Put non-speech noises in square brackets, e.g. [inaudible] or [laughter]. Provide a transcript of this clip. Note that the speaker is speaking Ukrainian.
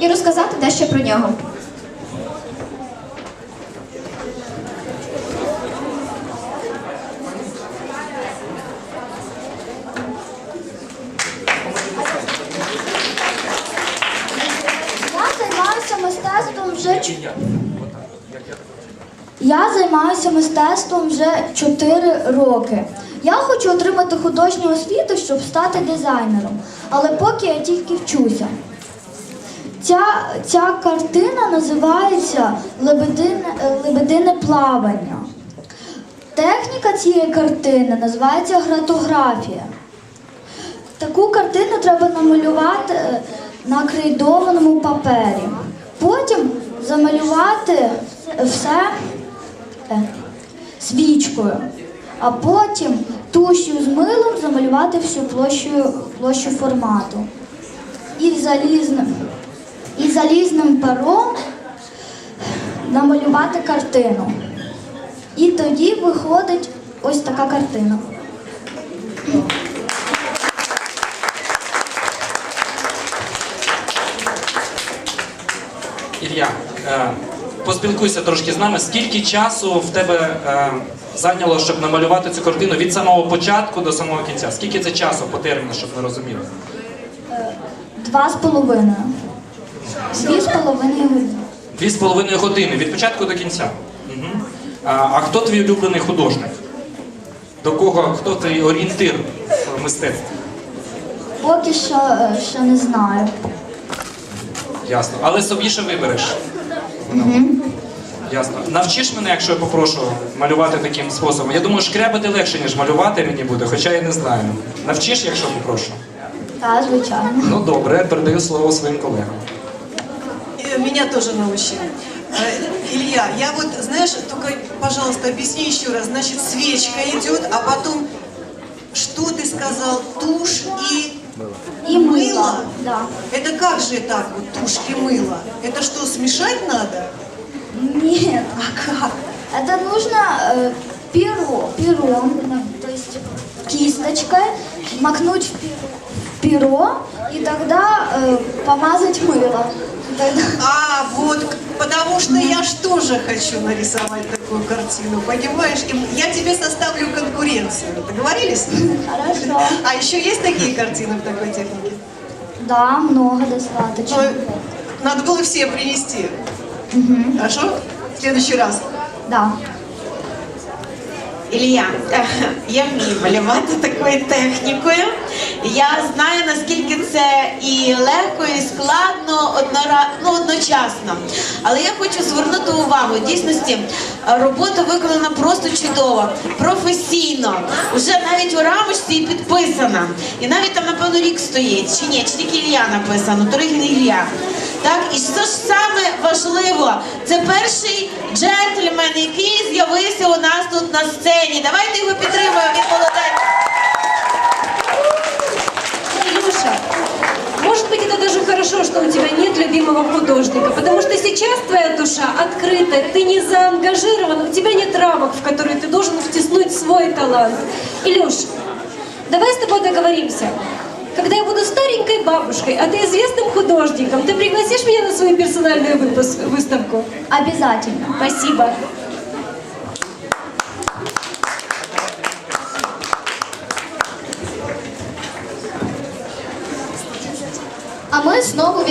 і розказати дещо про нього. Я займаюся мистецтвом вже я займаюся мистецтвом вже 4 роки. Я хочу отримати художню освіту, щоб стати дизайнером, але поки я тільки вчуся. Ця, ця картина називається Лебедине, Лебедине плавання. Техніка цієї картини називається гратографія. Таку картину треба намалювати е, на крейдованому папері. Потім замалювати все е, свічкою, а потім тушю з милом замалювати всю площу, площу формату. І залізним, і залізним пером намалювати картину. І тоді виходить ось така картина. Ілля, е, поспілкуйся трошки з нами. Скільки часу в тебе е, зайняло, щоб намалювати цю картину від самого початку до самого кінця? Скільки це часу по терміну, щоб ми розуміли? Два з половиною. Дві з половиною години. Дві з половиною години від початку до кінця. Угу. А, а хто твій улюблений художник? До кого хто твій орієнтир в мистецтві? Поки що е, ще не знаю. Ясно. Але собі ще вибереш. Угу. Ясно. Навчиш мене, якщо я попрошу малювати таким способом. Я думаю, шкрябати легше, ніж малювати мені буде, хоча я не знаю. Навчиш, якщо попрошу? Так, звичайно. Ну добре, передаю слово своїм колегам. Меня тоже научи. Э, Илья, я вот, знаешь, только, пожалуйста, объясни еще раз. Значит, свечка идет, а потом, что ты сказал, тушь и... Мило. Мыло? Да. Это как же так, вот тушь и мыло? Это что, смешать надо? Нет. [laughs] А как? Это нужно э, перо, пером, есть кисточкой макнуть в перо, и тогда э, помазать мыло. А, вот, потому что я ж тоже хочу нарисовать такую картину, понимаешь? И я тебе составлю конкуренцию. Договорились? Хорошо. А еще есть такие картины в такой технике? Да, много достаточно. Ну, надо было все принести. Хорошо? В следующий раз. Да. Ілля, е, [laughs] я вмію малювати такою технікою. Я знаю, наскільки це і легко, і складно однора... ну, одночасно. Але я хочу звернути увагу. Дійсності робота виконана просто чудово, професійно. Уже навіть у рамочці і підписана. І навіть там, напевно, рік стоїть. Чи ні, чи тільки Ілля написано, торги не Ілля. Так, і що ж саме важливо, це перший джентльмен, який з'явився у нас тут на сцені. Давайте його підтримаємо, він молодець. Илюша, может быть, это даже хорошо, что у тебя нет любимого художника, потому что сейчас твоя душа открыта, ты не заангажирован, у тебя нет рамок, в которые ты должен втиснуть свой талант. Илюш, давай с тобой договоримся. Когда я буду старенькой бабушкой, а ты известным художником, ты пригласишь меня на свою персональную выставку? Обязательно. Спасибо. А ми знову